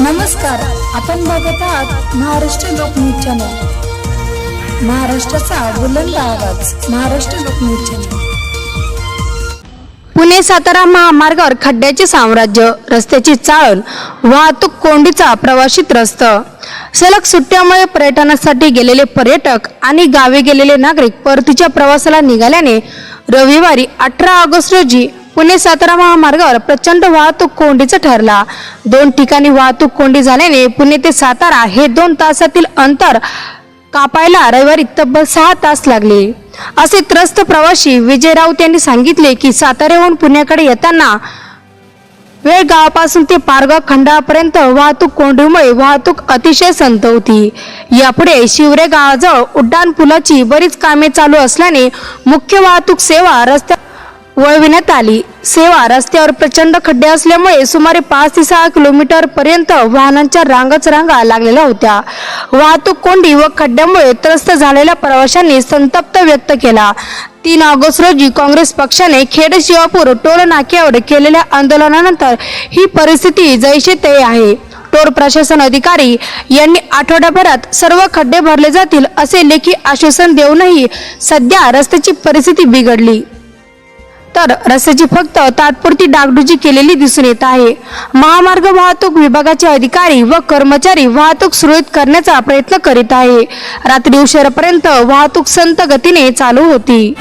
नमस्कार आपण बघत आहात महाराष्ट्र लोकन्यूज चॅनल. महाराष्ट्राचा बुलंद आवाज महाराष्ट्र लोकन्यूज चॅनल. पुणे सातारा महामार्गावर खड्ड्याचे साम्राज्य रस्त्याची चाळण वाहतूक कोंडीचा प्रवाशी त्रस्त. सलग सुट्ट्यामुळे पर्यटनासाठी गेलेले पर्यटक आणि गावी गेलेले नागरिक परतीच्या प्रवासाला निघाल्याने रविवारी अठरा ऑगस्ट रोजी पुणे सातारा महामार्गावर प्रचंड वाहतूक कोंडीचा ठरला. दोन ठिकाणी वाहतूक कोंडी झाल्याने पुणे ते सातारा हे दोन तासातील अंतर कापायला रविवारी तब्बल सहा तास लागले. असे त्रस्त प्रवासी विजय राऊत यांनी सांगितले की साताऱ्याहून पुण्याकडे येताना वेळ गावापासून ते पारगाव खंडापर्यंत वाहतूक कोंडीमुळे वाहतूक अतिशय संत होती. यापुढे शिवरे गावाजवळ उड्डाण पुलाची बरीच कामे चालू असल्याने मुख्य वाहतूक सेवा रस्त्या वळविण्यात आली. सेवा रस्त्यावर प्रचंड खड्डे असल्यामुळे सुमारे पाच ते सहा किलोमीटर पर्यंत वाहनांच्या रांगच रांगा लागलेल्या होत्या. वाहतूक कोंडी व खड्ड्यामुळे त्रस्त झालेल्या प्रवाशांनी संतप्त व्यक्त केला. तीन ऑगस्ट रोजी काँग्रेस पक्षाने खेड शिवापूर टोल नाक्यावर केलेल्या आंदोलनानंतर ही परिस्थिती जैसे ते आहे. टोल प्रशासन अधिकारी यांनी आठवड्याभरात सर्व खड्डे भरले जातील असे लेखी आश्वासन देऊनही सध्या रस्त्याची परिस्थिती बिघडली. तर रस्त्याची फक्त तात्पुरती डागडुजी केलेली दिसून येत आहे. महामार्ग वाहतूक विभागाचे अधिकारी व कर्मचारी वाहतूक सुरळीत करण्याचा प्रयत्न करीत आहे. रात्री उशिरापर्यंत वाहतूक संत गतीने चालू होती.